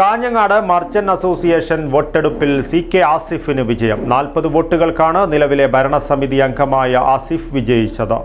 Kanhangad merchant association വോട്ടെടുപ്പിൽ C K ആസിഫിന് വിജയം. നാൽപ്പത് വോട്ടുകൾക്കാണ് നിലവിലെ ഭരണസമിതി അംഗമായ ആസിഫ് വിജയിച്ചത്.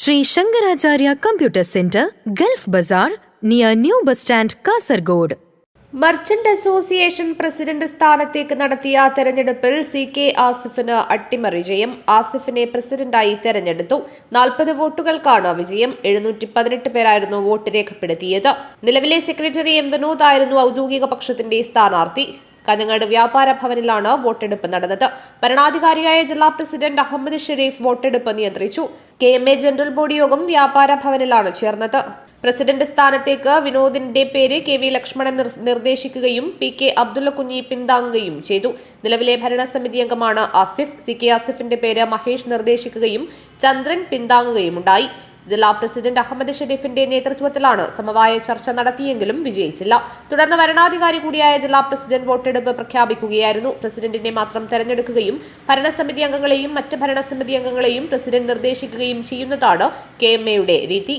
Shri Shankaracharya computer centre Gulf bazaar near new bus stand Kasaragod. Merchant association president സ്ഥാനത്തേക്ക് നടത്തിയ തെരഞ്ഞെടുപ്പിൽ സി കെ ആസിഫിന് അട്ടിമറി ജയം. ആസിഫിനെ പ്രസിഡന്റായി തെരഞ്ഞെടുത്തു. നാൽപ്പത് വോട്ടുകൾക്കാണ് വിജയം. എഴുന്നൂറ്റി പതിനെട്ട് പേരായിരുന്നു വോട്ട് രേഖപ്പെടുത്തിയത്. നിലവിലെ സെക്രട്ടറി എം വിനോദ് ആയിരുന്നു ഔദ്യോഗിക പക്ഷത്തിന്റെ സ്ഥാനാർത്ഥി. കഞ്ഞങ്ങാട് വ്യാപാര ഭവനിലാണ് വോട്ടെടുപ്പ് നടന്നത്. ഭരണാധികാരിയായ ജില്ലാ പ്രസിഡന്റ് അഹമ്മദ് ഷെരീഫ് വോട്ടെടുപ്പ് നിയന്ത്രിച്ചു. K M A general body യോഗം വ്യാപാര ഭവനിലാണ് ചേർന്നത്. പ്രസിഡന്റ് സ്ഥാനത്തേക്ക് വിനോദിന്റെ പേര് കെ വി ലക്ഷ്മണൻ നിർദ്ദേശിക്കുകയും പി കെ അബ്ദുള്ള കുഞ്ഞി പിന്താങ്ങുകയും ചെയ്തു. നിലവിലെ ഭരണസമിതി അംഗമാണ് ആസിഫ്. സി കെ ആസിഫിന്റെ പേര് മഹേഷ് നിർദ്ദേശിക്കുകയും ചന്ദ്രൻ പിന്താങ്ങുകയുമുണ്ടായി. ജില്ലാ പ്രസിഡന്റ് അഹമ്മദ് ഷെരീഫിന്റെ നേതൃത്വത്തിലാണ് സമവായ ചർച്ച നടത്തിയെങ്കിലും വിജയിച്ചില്ല. തുടർന്ന് വരണാധികാരി കൂടിയായ ജില്ലാ പ്രസിഡന്റ് വോട്ടെടുപ്പ് പ്രഖ്യാപിക്കുകയായിരുന്നു. പ്രസിഡന്റിനെ മാത്രം തെരഞ്ഞെടുക്കുകയും ഭരണസമിതി അംഗങ്ങളെയും മറ്റ് ഭരണസമിതി അംഗങ്ങളെയും പ്രസിഡന്റ് നിർദ്ദേശിക്കുകയും ചെയ്യുന്നതാണ് കെ രീതി.